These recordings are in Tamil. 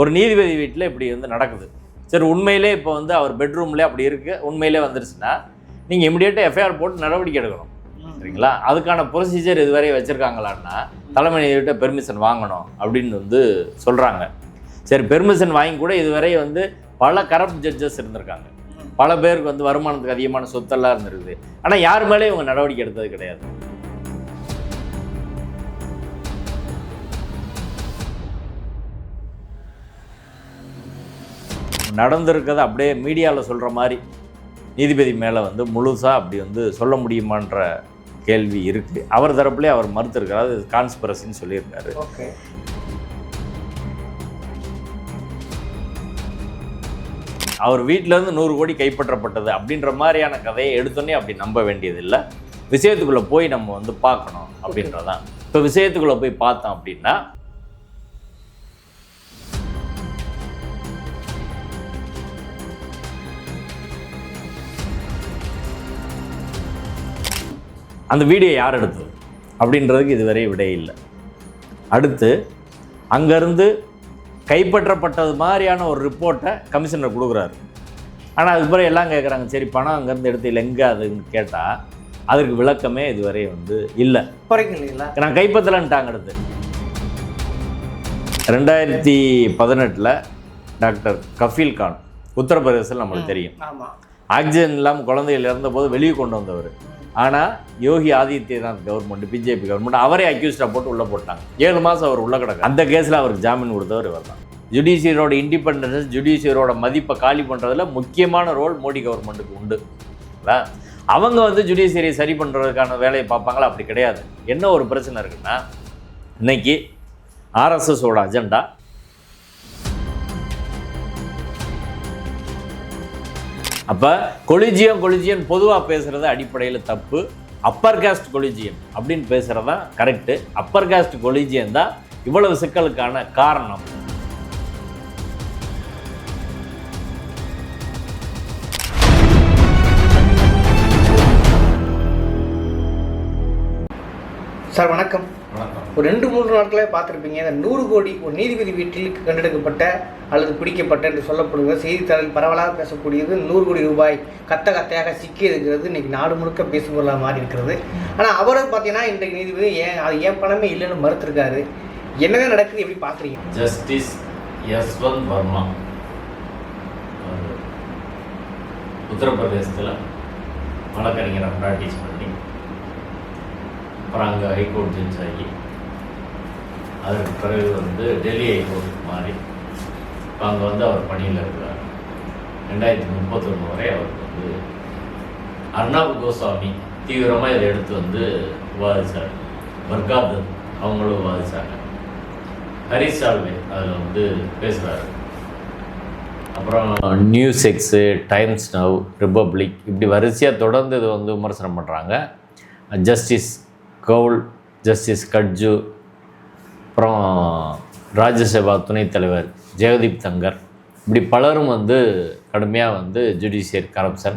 ஒரு நீதிபதி வீட்டில் இப்படி வந்து நடக்குது. சரி உண்மையிலே இப்போ வந்து அவர் பெட்ரூம்லேயே அப்படி இருக்குது உண்மையிலே வந்துருச்சுன்னா நீங்கள் இமிடியேட்டாக எஃப்ஐஆர் போட்டு நடவடிக்கை எடுக்கணும். சரிங்களா? அதுக்கான ப்ரொசீஜர் இதுவரை வச்சுருக்காங்களான்னா தலைமை நீதிபதிட்ட பெர்மிஷன் வாங்கணும் அப்படின்னு வந்து சொல்கிறாங்க சரி பெர்மிஷன் வாங்கி கூட இதுவரை வந்து பல கரப்ட் ஜட்ஜஸ் இருந்திருக்காங்க. பல பேருக்கு வந்து வருமானத்துக்கு அதிகமான சொத்தெல்லாம் இருந்திருக்குது. ஆனால் யார் மேலேயும் இவங்க நடவடிக்கை எடுத்தது கிடையாது. நடந்திருக்கிறத அப்படியே மீடியாவில் சொல்கிற மாதிரி நீதிபதி மேலே வந்து முழுசாக அப்படி வந்து சொல்ல முடியுமான்ற கேள்வி இருக்குது அவர் தரப்புலேயே அவர் மறுத்திருக்காரு அது கான்ஸ்பிரசின்னு சொல்லியிருக்காரு. அவர் வீட்டிலேருந்து நூறு கோடி கைப்பற்றப்பட்டது அப்படின்ற மாதிரியான கதையை எடுத்தோன்னே அப்படி நம்ப வேண்டியதில்லை. விஷயத்துக்குள்ளே போய் நம்ம வந்து பார்க்கணும் அப்படின்றதான். இப்போ விஷயத்துக்குள்ளே போய் பார்த்தோம் அப்படின்னா அந்த வீடியோ யார் எடுத்தது? அப்படின்றதுக்கு இதுவரை விடை இல்லை. அடுத்து அங்கேருந்து கைப்பற்றப்பட்டது மாதிரியான ஒரு ரிப்போர்ட்டை கமிஷனர் கொடுக்குறாரு. ஆனால் அதுக்கு பிறகு எல்லாம் கேட்குறாங்க சரி பணம் அங்கேருந்து எடுத்து இல்லை எங்கே அதுன்னு கேட்டால் அதற்கு விளக்கமே இதுவரை வந்து இல்லை. நான் கைப்பற்றலன்ட்டாங்க அடுத்து. ரெண்டாயிரத்தி பதினெட்டில் டாக்டர் கஃபீல் கான் உத்தரப்பிரதேசத்தில் நம்மளுக்கு தெரியும். ஆக்சிஜன் இல்லாமல் குழந்தைகள் இறந்தபோது வெளியே கொண்டு வந்தவர். ஆனால் Yogi Adityanath government BJP government அவரே அக்யூஸ்டாக போட்டு உள்ளே போட்டாங்க. ஏழு மாதம் அவர் உள்ள கிடக்கு அந்த கேஸில் அவருக்கு ஜாமீன் கொடுத்தவர் இவர் தான். ஜுடிஷியரோட இண்டிபெண்டன்ஸ் ஜுடிஷியரோட மதிப்பை காலி பண்ணுறதுல முக்கியமான ரோல் மோடி கவர்மெண்ட்டுக்கு உண்டு. இல்லை? அவங்க வந்து ஜுடிஷியரியை சரி பண்ணுறதுக்கான வேலையை பார்ப்பாங்களா? அப்படி கிடையாது. என்ன ஒரு பிரச்சனை இருக்குன்னா இன்னைக்கு ஆர்எஸ்எஸோட அஜெண்டா அப்போ கொலிஜியம் கொலிஜியம் பொதுவாக பேசுகிறது அடிப்படையில் தப்பு. அப்பர் காஸ்ட் கொலிஜியம் அப்படின்னு பேசுகிறது தான் கரெக்டு அப்பர் காஸ்ட் கொலிஜியம் தான் இவ்வளவு சிக்கலுக்கான காரணம். சார் வணக்கம். ஒரு ரெண்டு மூன்று நாட்களே பார்த்துருப்பீங்க. இந்த நூறு கோடி ஒரு நீதிபதி வீட்டில் கண்டெடுக்கப்பட்ட அல்லது பிடிக்கப்பட்ட என்று சொல்லப்படுகிற செய்தித்தாளில் பரவலாக பேசக்கூடியது நூறு கோடி ரூபாய் கத்த கத்தையாக சிக்கி இருக்கிறது. இன்னைக்கு நாடு முழுக்க பேசுபொருளாக மாறி இருக்கிறது. ஆனால் அவரை பார்த்தீங்கன்னா இன்றைக்கு நீதிபதி ஏன் அது ஏன் பணமே இல்லைன்னு மறுத்திருக்காரு. என்னதான் நடக்குது? எப்படி பார்க்குறீங்க ஜஸ்டிஸ் யஸ்வந்த் வர்மா உத்தரப்பிரதேசத்தில் வழக்கறிஞராக ப்ராக்டிஸ் பண்ணி அப்புறம் அங்கே ஹைகோர்ட் ஜட்ஜ் ஆகி அதற்கு பிறகு வந்து டெல்லி ஹைகோர்ட்டுக்கு மாறி இப்போ அங்கே வந்து அவர் பணியில் இருக்கிறார். ரெண்டாயிரத்தி முப்பத்தொன்று வரை அவருக்கு வந்து அர்ணாப் கோஸ்வாமி தீவிரமாக இதை எடுத்து வந்து விவாதித்தார் வர்காதன் அவங்களும் விவாதித்தாங்க ஹரிஷ் சால்வே அதில் வந்து பேசுகிறாரு அப்புறம் news X Times Now Republic இப்படி வரிசையாக தொடர்ந்து இது வந்து விமர்சனம் பண்ணுறாங்க ஜஸ்டிஸ் கவுல் ஜஸ்டிஸ் கட்ஜு அப்புறம் ராஜ்யசபா துணைத் தலைவர் ஜெகதீப் தங்கர். இப்படி பலரும் வந்து கடுமையாக வந்து ஜுடிஷியரி கரப்ஷன்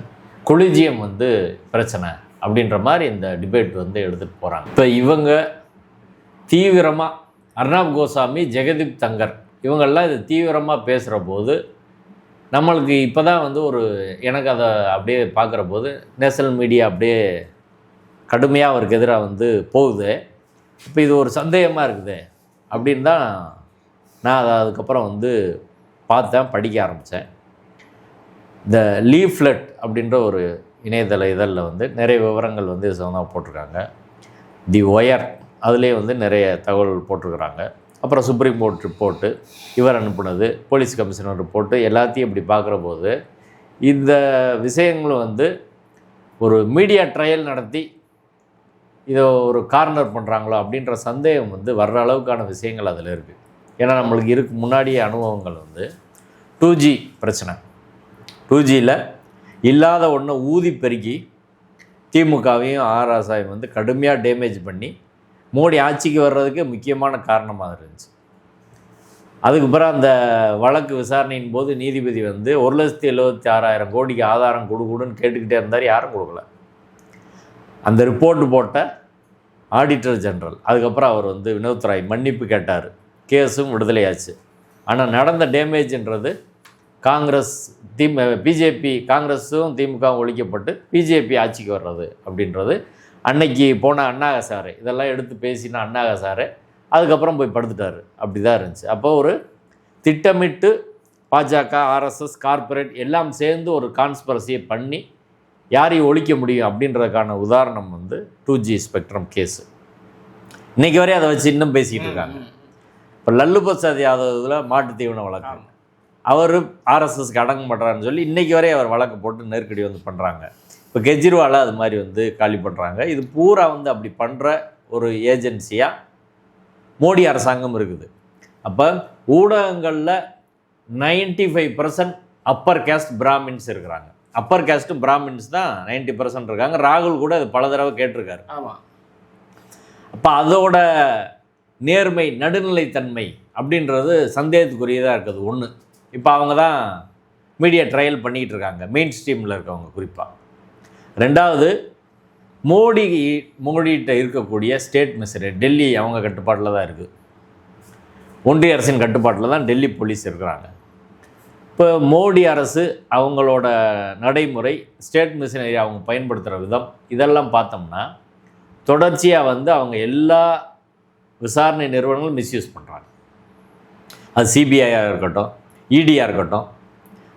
கொலிஜியம் வந்து பிரச்சனை அப்படின்ற மாதிரி இந்த டிபேட் வந்து எடுத்துகிட்டு போகிறாங்க இப்போ இவங்க தீவிரமாக அர்ணாப் கோசாமி ஜெகதீப் தங்கர் இவங்கெல்லாம் இது தீவிரமாக பேசுகிற போது நம்மளுக்கு இப்போ தான் வந்து ஒரு எனக்கு அதை அப்படியே பார்க்குற போது நேஷனல் மீடியா அப்படியே கடுமையாக அவருக்கு எதிராக வந்து போகுது. இப்போ இது ஒரு சந்தேகமாக இருக்குது. அப்படின்னு தான் நான் அதை அதுக்கப்புறம் வந்து பார்த்தேன் படிக்க ஆரம்பித்தேன் இந்த லீஃப்லெட் அப்படின்ற ஒரு இணையதள இதழில் வந்து நிறைய விவரங்கள் வந்து இது சம்மந்தமாக போட்டிருக்காங்க. தி ஒயர் அதுலேயே வந்து நிறைய தகவல் போட்டிருக்கிறாங்க. அப்புறம் சுப்ரீம் கோர்ட் ரிப்போர்ட்டு இவர் அனுப்புனது போலீஸ் கமிஷனர் ரிப்போர்ட்டு எல்லாத்தையும் இப்படி பார்க்குற போது இந்த விஷயங்களும் வந்து ஒரு மீடியா ட்ரையல் நடத்தி இதை ஒரு கார்னர் பண்ணுறாங்களோ அப்படின்ற சந்தேகம் வந்து வர்ற அளவுக்கான விஷயங்கள் அதில் இருக்குது ஏன்னா நம்மளுக்கு இருக்கு முன்னாடியே அனுபவங்கள் வந்து டூ ஜி பிரச்சனை. டூ ஜியில் இல்லாத ஒன்றை ஊதி பெருக்கி திமுகவையும் ஆராசாவையும் வந்து கடுமையாக டேமேஜ் பண்ணி மோடி ஆட்சிக்கு வர்றதுக்கு முக்கியமான காரணமாக இருந்துச்சு. அதுக்கு பிறகு அந்த வழக்கு விசாரணையின் போது நீதிபதி வந்து ஒரு லட்சத்தி எழுபத்தி ஆறாயிரம் கோடிக்கு ஆதாரம் கொடு கேட்டுக்கிட்டே இருந்தார் யாரும் கொடுக்கல. அந்த ரிப்போர்ட்டு போட்ட ஆடிட்டர் ஜெனரல் அதுக்கப்புறம் அவர் வந்து வினோத் ராய் மன்னிப்பு கேட்டார். கேஸும் விடுதலையாச்சு. ஆனால் நடந்த டேமேஜ்ன்றது காங்கிரஸ் திமு பிஜேபி காங்கிரஸும் திமுகவும் ஒழிக்கப்பட்டு பிஜேபி ஆட்சிக்கு வர்றது அப்படின்றது. அன்னைக்கு போன அண்ணாக சாரு இதெல்லாம் எடுத்து பேசின அண்ணாக சாரு அதுக்கப்புறம் போய் படுத்துட்டாரு. அப்படி தான் இருந்துச்சு. அப்போ ஒரு திட்டமிட்டு பாஜக ஆர்எஸ்எஸ் கார்ப்பரேட் எல்லாம் சேர்ந்து ஒரு கான்ஸ்பரசியை பண்ணி யாரையும் ஒழிக்க முடியும் அப்படின்றதுக்கான உதாரணம் வந்து டூ ஜி ஸ்பெக்ட்ரம் கேஸு இன்னைக்கு வரையும் அதை வச்சு இன்னும் பேசிக்கிட்டு இருக்காங்க. இப்போ லல்லு பிரசாத் யாதவ் இதில் மாட்டு தீவன வழக்கு. அவர் ஆர்எஸ்எஸ்க்கு அடங்க மாட்டாருன்னு சொல்லி இன்னைக்கு வரையும் அவர் வழக்கு போட்டு நெருக்கடி வந்து பண்ணுறாங்க இப்போ கெஜ்ரிவாலை அது மாதிரி வந்து காலி பண்ணுறாங்க இது பூரா வந்து அப்படி பண்ணுற ஒரு ஏஜென்சியாக மோடி அரசாங்கம் இருக்குது. அப்போ ஊடகங்களில் ninety five percent upper caste Brahmins இருக்கிறாங்க. அப்பர் கேஸ்ட் பிராமின்ஸ் தான் நைன்டி பர்சன்ட் இருக்காங்க. ராகுல் கூட அது பல தடவை கேட்டிருக்காரு. ஆமாம் அப்போ அதோட நேர்மை நடுநிலைத்தன்மை அப்படின்றது சந்தேகத்துக்குரியதாக இருக்குது. ஒன்று இப்போ அவங்க தான் மீடியா ட்ரையல் பண்ணிக்கிட்டு இருக்காங்க. மெயின் ஸ்ட்ரீமில் இருக்கவங்க குறிப்பாக ரெண்டாவது மோடி மோடிகிட்ட இருக்கக்கூடிய ஸ்டேட் மினிஸ்டர் டெல்லி அவங்க கட்டுப்பாட்டில் தான் இருக்குது ஒன்றிய அரசின் கட்டுப்பாட்டில் தான் டெல்லி போலீஸ் இருக்கிறாங்க. இப்போ மோடி அரசு அவங்களோட நடைமுறை ஸ்டேட் மிஷினரி அவங்க பயன்படுத்துகிற விதம் இதெல்லாம் பார்த்தோம்னா தொடர்ச்சியாக வந்து அவங்க எல்லா விசாரணை நிறுவனங்களும் மிஸ்யூஸ் பண்ணுறாங்க அது சிபிஐயாக இருக்கட்டும் இடியாக இருக்கட்டும்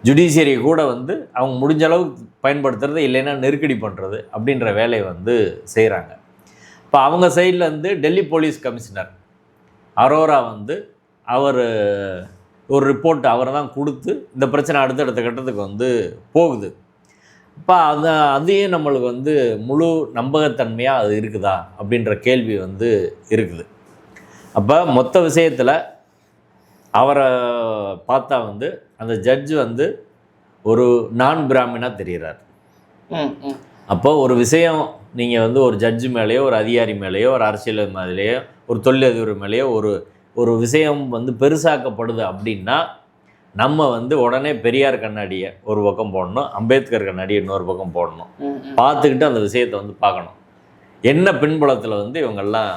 ஜுடிஷியரியை கூட வந்து அவங்க முடிஞ்ச அளவுக்கு பயன்படுத்துறது இல்லைன்னா நெருக்கடி பண்ணுறது அப்படின்ற வேலையை வந்து செய்கிறாங்க இப்போ அவங்க சைடில் வந்து டெல்லி போலீஸ் கமிஷனர் அரோரா வந்து அவர் ஒரு ரிப்போர்ட் அவர் தான் கொடுத்து இந்த பிரச்சனை அடுத்தடுத்த கட்டத்துக்கு வந்து போகுது. இப்போ அதை அதையும் நம்மளுக்கு வந்து முழு நம்பகத்தன்மையாக அது இருக்குதா அப்படின்ற கேள்வி வந்து இருக்குது. அப்போ மொத்த விஷயத்தில் அவரை பார்த்தா வந்து அந்த ஜட்ஜு வந்து ஒரு நான் பிராமினாக தெரிகிறார் அப்போ ஒரு விஷயம் நீங்கள் வந்து ஒரு ஜட்ஜு மேலேயோ ஒரு அதிகாரி மேலேயோ ஒரு அரசியல் மேலேயோ ஒரு தொழிலதிபர் மேலேயோ ஒரு ஒரு விஷயம் வந்து பெருசாக்கப்படுது அப்படின்னா நம்ம வந்து உடனே பெரியார் கண்ணாடியை ஒரு பக்கம் போடணும் அம்பேத்கர் கண்ணாடியை இன்னொரு பக்கம் போடணும். பார்த்துக்கிட்டு அந்த விஷயத்தை வந்து பார்க்கணும். என்ன பின்புலத்தில் வந்து இவங்கெல்லாம்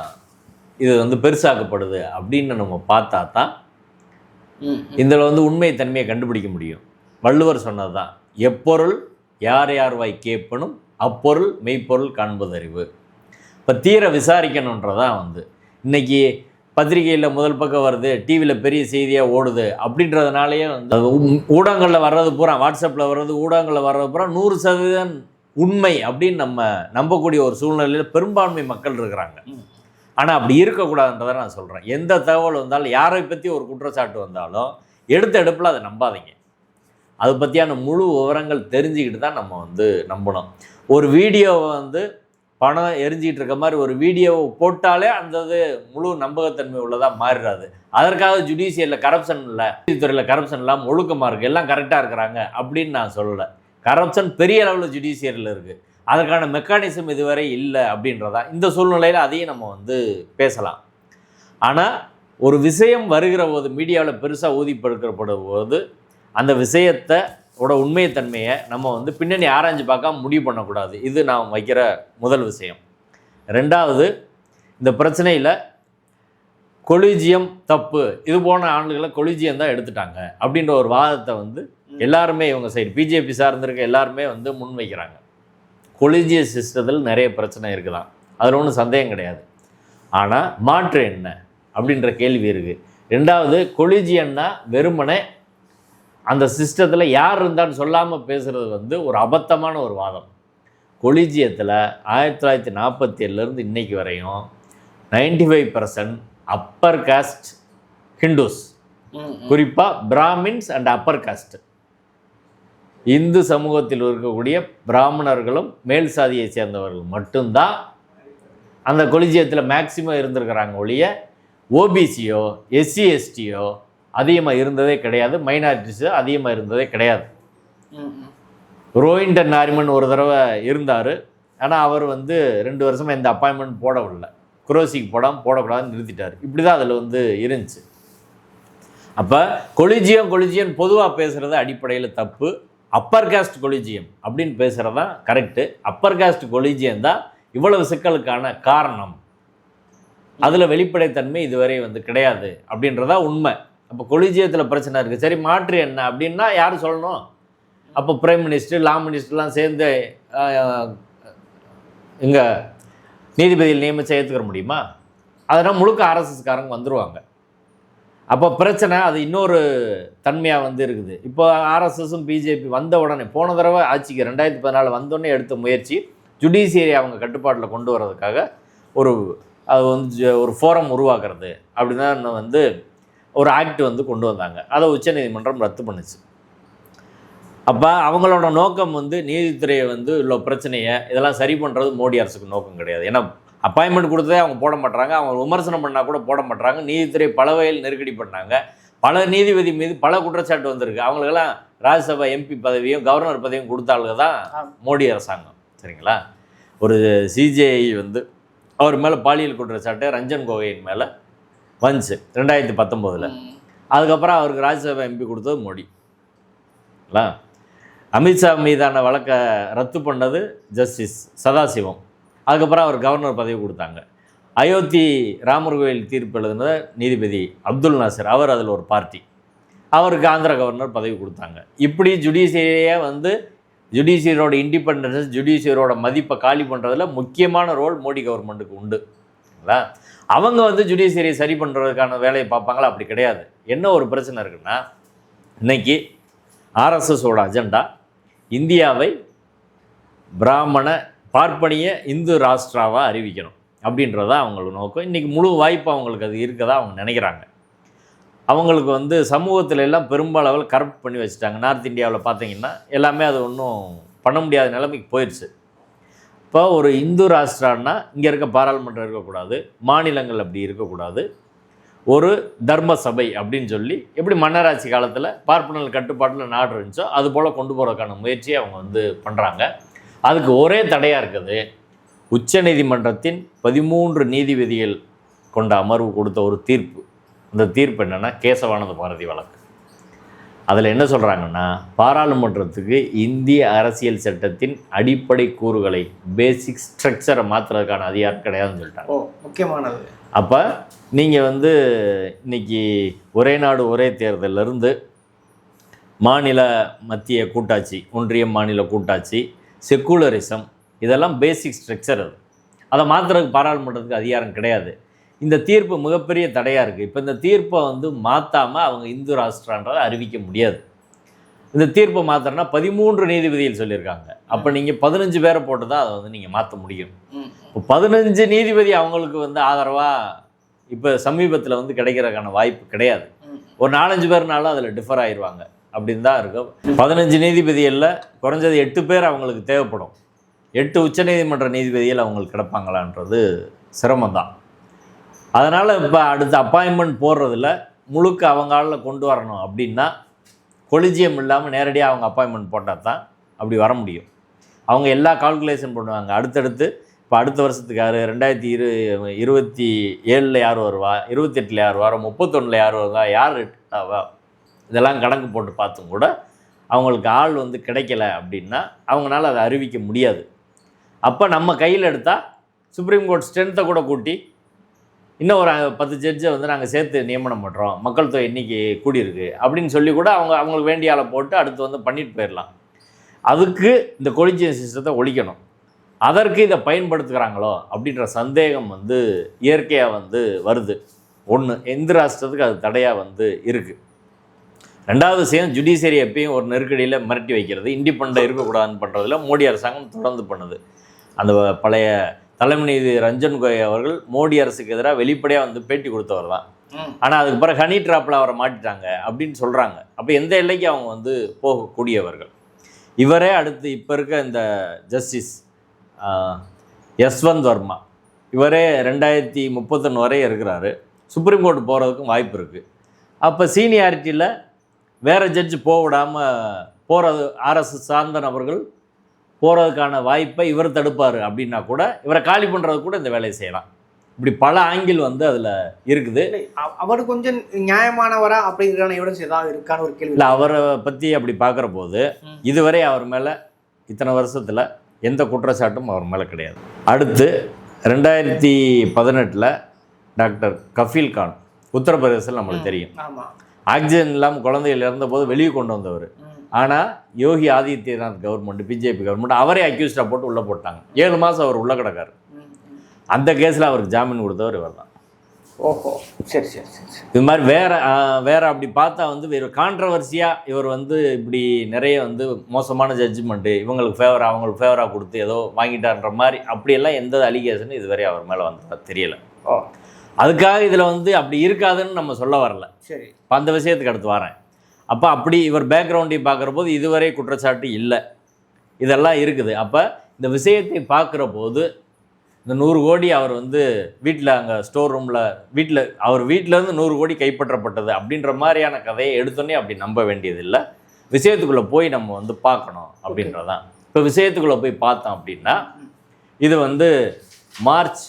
இது வந்து பெருசாக்கப்படுது அப்படின்னு நம்ம பார்த்தா தான் இதில் வந்து உண்மை தன்மையை கண்டுபிடிக்க முடியும். வள்ளுவர் சொன்னது தான் எப்பொருள் யார் யார் வாய் கேட்பனும் அப்பொருள் மெய்ப்பொருள் காண்பதறிவு. இப்போ தீர விசாரிக்கணுன்றதான் வந்து. இன்னைக்கு பத்திரிகையில் முதல் பக்கம் வருது டிவியில் பெரிய செய்தியாக ஓடுது அப்படின்றதுனாலேயே வந்து ஊடகங்களில் வர்றது பூரா வாட்ஸ்அப்பில் வர்றது ஊடகங்களில் வர்றது பூரா நூறு சதவீதம் உண்மை அப்படின்னு நம்ம நம்பக்கூடிய ஒரு சூழ்நிலையில் பெரும்பான்மை மக்கள் இருக்கிறாங்க. ஆனால் அப்படி இருக்கக்கூடாதுன்றதை நான் சொல்கிறேன் எந்த தகவல் வந்தாலும் யாரை பற்றி ஒரு குற்றச்சாட்டு வந்தாலும் எடுத்த எடுப்பில் அதை நம்பாதீங்க. அதை பற்றியான முழு விவரங்கள் தெரிஞ்சுக்கிட்டு தான் நம்ம வந்து நம்பணும். ஒரு வீடியோவை வந்து பணம் எரிஞ்சிக்கிட்டு இருக்க மாதிரி ஒரு வீடியோவை போட்டாலே அந்த இது முழு நம்பகத்தன்மை உள்ளதாக மாறிடாது அதற்காக ஜுடிஷியலில் கரப்ஷன் இல்லை நீதித்துறையில் கரப்ஷன் இல்லாமல் ஒழுக்கமாக இருக்குது எல்லாம் கரெக்டாக இருக்கிறாங்க அப்படின்னு நான் சொல்லலை. கரப்ஷன் பெரிய அளவில் ஜுடிஷியரியில் இருக்குது அதற்கான மெக்கானிசம் இதுவரை இல்லை அப்படின்றதா இந்த சூழ்நிலையில் அதையும் நம்ம வந்து பேசலாம். ஆனால் ஒரு விஷயம் வருகிற போது மீடியாவில் பெருசாக ஊதிப்படுத்தப்படும் போது அந்த விஷயத்தை ஓட உண்மைத்தன்மையை நம்ம வந்து பின்னணி ஆராய்ஞ்சு பார்க்காம முடிவு பண்ணக்கூடாது. இது நான் வைக்கிற முதல் விஷயம். ரெண்டாவது இந்த பிரச்சனையில் கொலிஜியம் தப்பு இது போன ஆண்டுகளை கொலிஜியம் தான் எடுத்துட்டாங்க அப்படின்ற ஒரு வாதத்தை வந்து எல்லாருமே இவங்க சைடு பிஜேபி சார்ந்திருக்க எல்லாருமே வந்து முன்வைக்கிறாங்க கொலிஜிய சிஸ்டத்தில் நிறைய பிரச்சனை இருக்குதான். அதில் ஒன்றும் சந்தேகம் கிடையாது. ஆனால் மாற்று என்ன அப்படின்ற கேள்வி இருக்குது ரெண்டாவது கொலிஜியன்னா வெறுமனே அந்த சிஸ்டத்தில் யார் இருந்தான்னு சொல்லாமல் பேசுகிறது வந்து ஒரு அபத்தமான ஒரு வாதம். கொலிஜியத்தில் ஆயிரத்தி தொள்ளாயிரத்தி நாற்பத்தி ஏழுலேருந்து இன்னைக்கு வரையும் ninety five percent upper caste Hindus குறிப்பாக Brahmins and upper caste Hindu சமூகத்தில் இருக்கக்கூடிய பிராமணர்களும் மேல் சாதியை சேர்ந்தவர்கள் மட்டும்தான் அந்த கொலிஜியத்தில் மேக்சிமம் இருந்திருக்கிறாங்க ஒழிய ஓபிசியோ எஸ்சி எஸ்டியோ அதிகமாக இருந்ததே கிடையாது. மைனாரிட்டிஸு அதிகமாக இருந்ததே கிடையாது. ம் நாரிமன் ஒரு தடவை இருந்தார். ஆனால் அவர் வந்து ரெண்டு வருஷமாக இந்த அப்பாயின்மெண்ட் போடவில்லை. குரோசிக்கு போடாமல் போடக்கூடாதுன்னு நிறுத்திட்டார். இப்படி தான் அதில் வந்து இருந்துச்சு. அப்போ கொலிஜியம் கொலிஜியம் பொதுவாக பேசுகிறது அடிப்படையில் தப்பு. அப்பர் காஸ்ட் கொலிஜியம் அப்படின்னு பேசுகிறது தான் கரெக்டு அப்பர் காஸ்ட் கொலிஜியம் தான் இவ்வளவு சிக்கலுக்கான காரணம். அதில் வெளிப்படைத்தன்மை இதுவரை வந்து கிடையாது அப்படின்றதா உண்மை. அப்போ கொலிஜியத்தில் பிரச்சனை இருக்குது சரி மாற்று என்ன அப்படின்னா யார் சொல்லணும்? அப்போ பிரைம் மினிஸ்டர் லா மினிஸ்டர்லாம் சேர்ந்து இங்கே நீதிபதியில் நியமிச்சு ஏற்றுக்கிற முடியுமா? அதனால் முழுக்க ஆர்எஸ்எஸ்காரங்க வந்துடுவாங்க அப்போ பிரச்சனை அது இன்னொரு தன்மையாக வந்து இருக்குது. இப்போ ஆர்எஸ்எஸும் பிஜேபி வந்த உடனே போன தடவை ஆட்சிக்கு ரெண்டாயிரத்தி பதினாலு வந்தோடனே எடுத்த முயற்சி ஜுடிஷியரி அவங்க கட்டுப்பாட்டில் கொண்டு வர்றதுக்காக ஒரு அது வந்து ஒரு ஃபோரம் உருவாக்குறது. அப்படி தான் வந்து ஒரு ஆக்ட் வந்து கொண்டு வந்தாங்க. அதை உச்சநீதிமன்றம் ரத்து பண்ணுச்சு. அப்போ அவங்களோட நோக்கம் வந்து நீதித்துறையை வந்து உள்ள பிரச்சனையை இதெல்லாம் சரி பண்ணுறது மோடி அரசுக்கு நோக்கம் கிடையாது. ஏன்னா அப்பாயின்மெண்ட் கொடுத்ததே அவங்க போட மாட்டாங்க அவங்க விமர்சனம் பண்ணால் கூட போட மாட்டாங்க நீதித்துறை பல வகையில் நெருக்கடி பண்ணாங்க. பல நீதிபதி மீது பல குற்றச்சாட்டு வந்திருக்கு. அவங்களுக்கெல்லாம் ராஜ்யசபா எம்பி பதவியும் கவர்னர் பதவியும் கொடுத்த ஆளுங்க தான். மோடி அரசாங்கம். சரிங்களா? ஒரு சிஜேஐ வந்து அவர் மேலே பாலியல் குற்றச்சாட்டு ரஞ்சன் கோகையின் மேலே வந்துச்சு ரெண்டாயிரத்தி பத்தொம்போதில். அதுக்கப்புறம் அவருக்கு ராஜ்யசபா எம்பி கொடுத்தது மோடி. இல்ல? அமித்ஷா மீதான வழக்கை ரத்து பண்ணது ஜஸ்டிஸ் சதாசிவம். அதுக்கப்புறம் அவர் கவர்னர் பதவி கொடுத்தாங்க. அயோத்தி ராமர் கோயில் தீர்ப்பு எழுதினது நீதிபதி அப்துல் நாசர் அவர் அதில் ஒரு பார்ட்டி. அவருக்கு ஆந்திர கவர்னர் பதவி கொடுத்தாங்க. இப்படி ஜுடிஷியரியை வந்து ஜுடிஷியரோட இண்டிபெண்டன்ஸ் ஜுடிஷியரோட மதிப்பை காலி பண்ணுறதுல முக்கியமான ரோல் மோடி கவர்மெண்ட்டுக்கு உண்டு. அவங்க வந்து ஜுடிஷியரியை சரி பண்ணுறதுக்கான வேலையை பார்ப்பாங்களா? அப்படி கிடையாது. என்ன ஒரு பிரச்சனை இருக்குன்னா இன்னைக்கு ஆர்எஸ்எஸோட அஜெண்டா இந்தியாவை பிராமண பார்ப்பனிய இந்து ராஷ்டிராவாக அறிவிக்கணும் அப்படின்றதா அவங்களுக்கு நோக்கம். இன்றைக்கி முழு வாய்ப்பு அவங்களுக்கு அது இருக்கதா அவங்க நினைக்கிறாங்க. அவங்களுக்கு வந்து சமூகத்தில் எல்லாம் பெரும்பாலவில் கரப்ட் பண்ணி வச்சுட்டாங்க. நார்த் இந்தியாவில் பார்த்தீங்கன்னா எல்லாமே அது ஒன்றும் பண்ண முடியாத நிலைமைக்கு போயிடுச்சு இப்போ ஒரு இந்து ராஷ்டிரான்னா இங்கே இருக்க பாராளுமன்றம் இருக்கக்கூடாது மாநிலங்கள் அப்படி இருக்கக்கூடாது. ஒரு தர்ம சபை அப்படின்னு சொல்லி எப்படி மன்னராட்சி காலத்தில் பார்ப்பனல் கட்டுப்பாட்டில் நாடு இருந்துச்சோ அது போல் கொண்டு போகிறதுக்கான முயற்சியை அவங்க வந்து பண்ணுறாங்க அதுக்கு ஒரே தடையாக இருக்குது உச்சநீதிமன்றத்தின் பதிமூன்று நீதிபதிகள் கொண்ட அமர்வு கொடுத்த ஒரு தீர்ப்பு. அந்த தீர்ப்பு என்னென்னா கேசவானந்த பாரதி வழக்கு. அதில் என்ன சொல்கிறாங்கன்னா பாராளுமன்றத்துக்கு இந்திய அரசியல் சட்டத்தின் அடிப்படை கூறுகளை பேசிக் ஸ்ட்ரக்சரை மாற்றுறதுக்கான அதிகாரம் கிடையாதுன்னு சொல்லிட்டாங்க. முக்கியமானது. அப்போ நீங்கள் வந்து இன்னைக்கு ஒரே நாடு ஒரே தேர்தல்ல இருந்து மாநில மத்திய கூட்டாட்சி ஒன்றிய மாநில கூட்டாட்சி செக்குலரிசம் இதெல்லாம் பேசிக் ஸ்ட்ரக்சர் அது. அதை மாற்றுறதுக்கு பாராளுமன்றத்துக்கு அதிகாரம் கிடையாது. இந்த தீர்ப்பு மிகப்பெரிய தடையாக இருக்குது இப்போ இந்த தீர்ப்பை வந்து மாற்றாமல் அவங்க இந்து ராஷ்டிரான்றதை அறிவிக்க முடியாது. இந்த தீர்ப்பை மாத்திரனா பதிமூன்று நீதிபதிகள் சொல்லியிருக்காங்க. அப்போ நீங்கள் பதினஞ்சு பேரை போட்டு தான் அதை வந்து நீங்கள் மாற்ற முடியும். இப்போ பதினஞ்சு நீதிபதி அவங்களுக்கு வந்து ஆதரவாக இப்போ சமீபத்தில் வந்து கிடைக்கிறதுக்கான வாய்ப்பு கிடையாது. ஒரு நாலஞ்சு பேர்னாலும் அதில் டிஃபர் ஆயிடுவாங்க அப்படின்னு தான் இருக்கும். பதினஞ்சு நீதிபதிகளில் குறைஞ்சது எட்டு பேர் அவங்களுக்கு தேவைப்படும். எட்டு உச்சநீதிமன்ற நீதிபதிகள் அவங்களுக்கு கிடப்பாங்களான்றது சிரமம்தான். அதனால் இப்போ அடுத்த அப்பாயின்மெண்ட் போடுறதுல முழுக்க அவங்களால் கொண்டு வரணும் அப்படின்னா கொலிஜியம் இல்லாமல் நேரடியாக அவங்க அப்பாயின்மெண்ட் போட்டால் தான் அப்படி வர முடியும். அவங்க எல்லா கால்குலேஷன் பண்ணுவாங்க. அடுத்தடுத்து இப்போ அடுத்த வருஷத்துக்கு யார்? ரெண்டாயிரத்தி இரு இருபத்தி ஏழில் யார் வருவா? இருபத்தெட்டில் யார் வர முப்பத்தொன்னில் யார் வருவா? யார் ரிட்டாவா இதெல்லாம் கணக்கு போட்டு பார்த்தும் கூட அவங்களுக்கு ஆள் வந்து கிடைக்கல அப்படின்னா அவங்களால அதை அறிவிக்க முடியாது. அப்போ நம்ம கையில் எடுத்தால் சுப்ரீம் கோர்ட் ஸ்ட்ரென்த்தை கூட கூட்டி இன்னும் ஒரு பத்து ஜட்ஜை வந்து நாங்கள் சேர்த்து நியமனம் பண்ணுறோம் மக்கள் தொகை எண்ணிக்கை கூடியிருக்கு. அப்படின்னு சொல்லி கூட அவங்க அவங்களுக்கு வேண்டிய ஆளை போட்டு அடுத்து வந்து பண்ணிட்டு போயிடலாம். அதுக்கு இந்த கொலிஜியன் சிஸ்டத்தை ஒழிக்கணும். அதற்கு இதை பயன்படுத்துகிறாங்களோ அப்படின்ற சந்தேகம் வந்து இயற்கையாக வந்து வருது. ஒன்று எந்த ராஷ்டிரத்துக்கு அது தடையாக வந்து இருக்குது ரெண்டாவது விஷயம் ஜுடிஷியரி எப்பயும் ஒரு நெருக்கடியில் மிரட்டி வைக்கிறது இண்டிபெண்டாக இருக்கக்கூடாதுன்னு பண்ணுறதுல மோடி அரசாங்கம் தொடர்ந்து பண்ணுது. அந்த பழைய தலைமை நீதி ரஞ்சன் கோய் அவர்கள் மோடி அரசுக்கு எதிராக வெளிப்படையாக வந்து பேட்டி கொடுத்தவர் தான். ஆனால் அதுக்கு பிறகு ஹனி ட்ராப்பில் அவரை மாட்டிட்டாங்க அப்படின்னு சொல்கிறாங்க அப்போ எந்த எல்லைக்கு அவங்க வந்து போகக்கூடியவர்கள்? இவரே அடுத்து இப்போ இருக்க இந்த ஜஸ்டிஸ் யஸ்வந்த் வர்மா. இவரே ரெண்டாயிரத்தி முப்பத்தொன்று வரை இருக்கிறாரு. சுப்ரீம் கோர்ட் போகிறதுக்கும் வாய்ப்பு இருக்குது அப்போ சீனியாரிட்டியில் வேறு ஜட்ஜு போக விடாமல் போகிறது ஆர்எஸ்எஸ் சார்ந்த நபர்கள் போகிறதுக்கான வாய்ப்பை இவர் தடுப்பார் அப்படின்னா கூட இவரை காலி பண்ணுறது கூட இந்த வேலையை செய்யலாம். இப்படி பல ஆங்கிள் வந்து அதில் இருக்குது. அவர் கொஞ்சம் நியாயமானவரா அப்படிங்கிறதான எவிடன்ஸ் ஏதாவது இருக்கான்னு ஒரு கேள்வி. இல்லை அவரை பற்றி அப்படி பார்க்குற போது. இதுவரை அவர் மேலே இத்தனை வருஷத்தில் எந்த குற்றச்சாட்டும் அவர் மேலே கிடையாது. அடுத்து ரெண்டாயிரத்தி பதினெட்டில் டாக்டர் கஃபீல் கான் உத்தரப்பிரதேசத்தில் நம்மளுக்கு தெரியும். ஆக்சிஜன் இல்லாமல் குழந்தைகள் இறந்தபோது வெளியே கொண்டு வந்தவர். ஆனால் Yogi Adityanath government BJP government அவரே அக்யூஸ்டாக போட்டு உள்ளே போட்டாங்க. ஏழு மாதம் அவர் உள்ள கிடக்காரு. அந்த கேஸில் அவருக்கு ஜாமீன் கொடுத்தவர் இவர் தான். ஓஹோ. சரி சரி சரி இது மாதிரி வேற வேற அப்படி பார்த்தா வந்து வேறு கான்ட்ரவர்சியாக இவர் வந்து இப்படி நிறைய வந்து மோசமான ஜட்ஜ்மெண்ட்டு இவங்களுக்கு ஃபேவராக அவங்களுக்கு ஃபேவராக கொடுத்து ஏதோ வாங்கிட்டார்ன்ற மாதிரி அப்படியெல்லாம் எந்த அலிகேஷனும் இதுவரை அவர் மேலே வந்ததா தெரியல. ஓ. அதுக்காக இதில் வந்து அப்படி இருக்காதுன்னு நம்ம சொல்ல வரல. சரி. இப்போ அந்த விஷயத்துக்கு அடுத்து வரேன். அப்போ அப்படி இவர் பேக்ரவுண்டையும் பார்க்குற போது இதுவரை குற்றச்சாட்டு இல்லை. இதெல்லாம் இருக்குது. அப்போ இந்த விஷயத்தை பார்க்குற போது இந்த நூறு கோடி அவர் வந்து வீட்டில் அங்கே ஸ்டோர் ரூமில் வீட்டில் அவர் வீட்டிலேருந்து நூறு கோடி கைப்பற்றப்பட்டது அப்படின்ற மாதிரியான கதையை எடுத்தோன்னே அப்படி நம்ப வேண்டியதில்லை. விஷயத்துக்குள்ளே போய் நம்ம வந்து பார்க்கணும் அப்படின்றதான். இப்போ விஷயத்துக்குள்ளே போய் பார்த்தோம் அப்படின்னா இது வந்து மார்ச்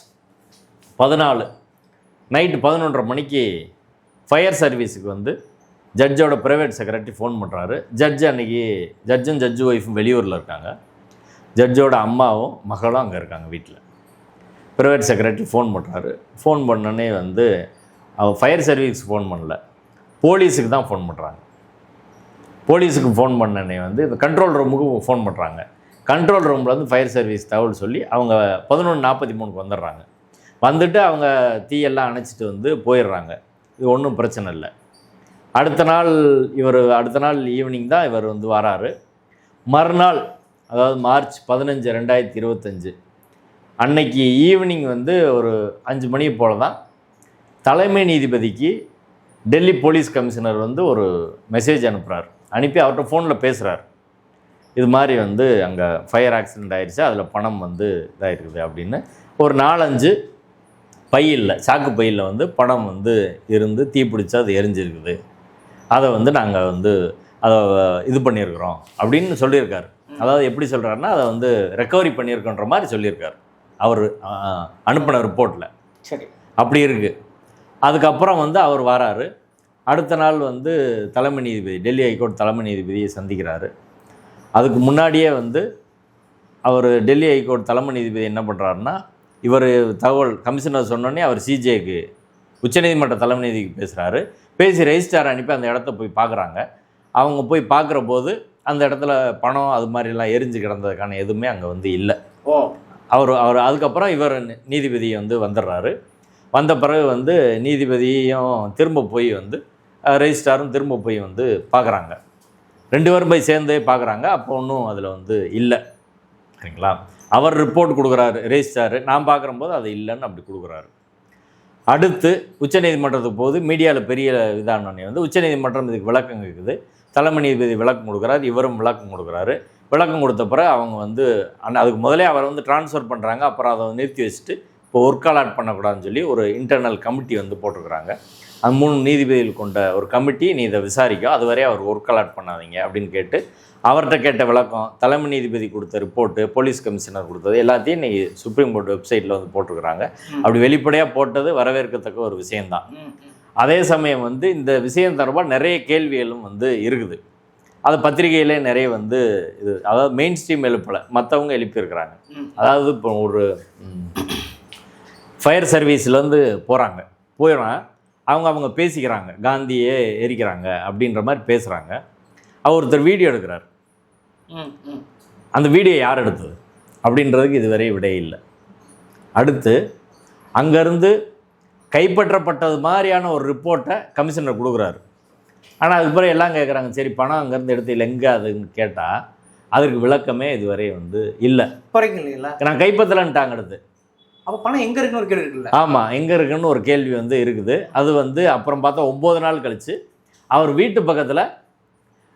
பதினாலு நைட்டு பதினொன்றரை மணிக்கு ஃபயர் சர்வீஸுக்கு வந்து ஜட்ஜோட ப்ரைவேட் செக்ரட்டரி ஃபோன் பண்ணுறாரு ஜட்ஜ் அன்னைக்கு ஜட்ஜும் ஜட்ஜு ஒய்ஃபும் வெளியூரில் இருக்காங்க. ஜட்ஜோட அம்மாவும் மகளும் அங்கே இருக்காங்க வீட்டில் ப்ரைவேட் செக்ரட்டரி ஃபோன் பண்ணுறாரு ஃபோன் பண்ணோன்னே வந்து அவள் ஃபயர் சர்வீஸ்க்கு ஃபோன் பண்ணல. போலீஸுக்கு தான் ஃபோன் பண்ணுறாங்க போலீஸுக்கு ஃபோன் பண்ணனே வந்து இந்த கண்ட்ரோல் ரூமுக்கு ஃபோன் பண்ணுறாங்க கண்ட்ரோல் ரூமில் வந்து ஃபயர் சர்வீஸ் தகவல் சொல்லி அவங்க பதினொன்று நாற்பத்தி மூணுக்கு வந்துடுறாங்க. வந்துட்டு அவங்க தீயெல்லாம் அணைச்சிட்டு வந்து போயிடுறாங்க. இது ஒன்றும் பிரச்சனை இல்லை. அடுத்த நாள் இவர் அடுத்த நாள் ஈவினிங் தான் இவர் வந்து வராரு. மறுநாள் அதாவது மார்ச் பதினஞ்சு ரெண்டாயிரத்தி இருபத்தஞ்சு. அன்னைக்கு ஈவினிங் வந்து ஒரு அஞ்சு மணி போல் தான் தலைமை நீதிபதிக்கு டெல்லி போலீஸ் கமிஷனர் வந்து ஒரு மெசேஜ் அனுப்புகிறார் அனுப்பி அவர்கிட்ட ஃபோனில் பேசுகிறார் இது மாதிரி வந்து அங்கே ஃபயர் ஆக்சிடென்ட் ஆயிடுச்சு அதில் பணம் வந்து இதாயிருக்குது அப்படின்னு. ஒரு நாலஞ்சு பையில் சாக்கு பையில் வந்து பணம் வந்து இருந்து தீப்பிடிச்சு அது எரிஞ்சிருக்குது. அதை வந்து நாங்கள் வந்து அதை இது பண்ணியிருக்கிறோம் அப்படின்னு சொல்லியிருக்காரு. அதாவது எப்படி சொல்கிறாருன்னா அதை வந்து ரெக்கவரி பண்ணியிருக்கோன்ற மாதிரி சொல்லியிருக்காரு. அவர் அனுப்பின ரிப்போர்ட்டில் சரி. அப்படி இருக்குது அதுக்கப்புறம் வந்து அவர் வராரு. அடுத்த நாள் வந்து தலைமை நீதிபதி டெல்லி ஹைகோர்ட் தலைமை நீதிபதியை சந்திக்கிறாரு. அதுக்கு முன்னாடியே வந்து அவர் டெல்லி ஹைகோர்ட் தலைமை நீதிபதி என்ன பண்ணுறாருன்னா இவர் தகவல் கமிஷனர் சொன்னோடனே அவர் சிஜேக்கு உச்சநீதிமன்ற தலைமை நீதிக்கு பேசுகிறாரு பேசி ரெஜிஸ்டார் அனுப்பி அந்த இடத்த போய் பார்க்குறாங்க அவங்க போய் பார்க்குற போது அந்த இடத்துல பணம் அது மாதிரிலாம் எரிஞ்சு கிடந்ததுக்கான எதுவுமே அங்கே வந்து இல்லை. ஓ. அவர் அவர் அதுக்கப்புறம் இவர் நீதிபதி வந்து வந்துடுறாரு. வந்த பிறகு வந்து நீதிபதியும் திரும்ப போய் வந்து அஹ், ரெஜிஸ்ட்ராரும் திரும்ப போய் வந்து பார்க்குறாங்க ரெண்டு பேரும் போய் சேர்ந்தே பார்க்குறாங்க அப்போ ஒன்றும் அதில் வந்து இல்லை. சரிங்களா? அவர் ரிப்போர்ட் கொடுக்குறாரு ரெஜிஸ்ட்ராரு நான் பார்க்குறம்போது அது இல்லைன்னு அப்படி கொடுக்குறாரு. அடுத்து உச்சநீதிமன்றத்துக்கு போது மீடியாவில் பெரிய இதானே வந்து உச்சநீதிமன்றம் இதுக்கு விளக்கம் இருக்குது தலைமை நீதிபதி விளக்கம் கொடுக்குறாரு. இவரும் விளக்கம் கொடுக்குறாரு. விளக்கம் கொடுத்த பிறகு அவங்க வந்து அண்ணா அதுக்கு முதலே அவரை வந்து ட்ரான்ஸ்ஃபர் பண்ணுறாங்க அப்புறம் அதை நிறுத்தி வச்சுட்டு இப்போ ஒர்க் அலாட் பண்ணக்கூடாதுன்னு சொல்லி ஒரு இன்டர்னல் கமிட்டி வந்து போட்டிருக்கிறாங்க. அது மூணு நீதிபதிகள் கொண்ட ஒரு கமிட்டி நீ இதை விசாரிக்கும் அதுவரை அவர் ஒர்க் அலாட் பண்ணாதீங்க அப்படின்னு கேட்டு அவர்கிட்ட கேட்ட விளக்கம் தலைமை நீதிபதி கொடுத்த ரிப்போர்ட்டு போலீஸ் கமிஷனர் கொடுத்தது எல்லாத்தையும் இன்னைக்கு சுப்ரீம் கோர்ட் வெப்சைட்டில் வந்து போட்டிருக்கிறாங்க. அப்படி வெளிப்படையாக போட்டது வரவேற்கத்தக்க ஒரு ம். அதே சமயம் வந்து இந்த விஷயம் தொடர்பாக நிறைய கேள்விகளும் வந்து இருக்குது. அது பத்திரிகையிலே நிறைய வந்து இது அதாவது மெயின் ஸ்ட்ரீம் எழுப்பலை மற்றவங்க எழுப்பியிருக்கிறாங்க. அதாவது இப்போ ஒரு ஃபயர் சர்வீஸ்லேருந்து போகிறாங்க போயிடறான் அவங்க அவங்க பேசிக்கிறாங்க. காந்தியே எரிக்கிறாங்க அப்படின்ற மாதிரி பேசுகிறாங்க அவர் ஒருத்தர் வீடியோ எடுக்கிறார். அந்த வீடியோ யார் எடுத்தது? அப்படின்றதுக்கு இதுவரை விடை இல்லை. அடுத்து அங்கேருந்து கைப்பற்றப்பட்டது மாதிரியான ஒரு ரிப்போர்ட்டை கமிஷனர் கொடுக்குறாரு. ஆனால் அதுக்கு பிறகு எல்லாம் கேட்குறாங்க சரி பணம் அங்கேருந்து எடுத்து இல்லை எங்கே அதுன்னு கேட்டால் அதற்கு விளக்கமே இதுவரை வந்து இல்லை. குறைக்கும் இல்லைங்களா? நான் கைப்பற்றலன்ட்டாங்க அடுத்து. அப்போ பணம் எங்க இருக்குன்னு ஒரு கேள்வி இருக்குல்ல? ஆமாம் எங்கே இருக்குன்னு ஒரு கேள்வி வந்து இருக்குது. அது வந்து அப்புறம் பார்த்தா ஒம்பது நாள் கழித்து அவர் வீட்டு பக்கத்தில்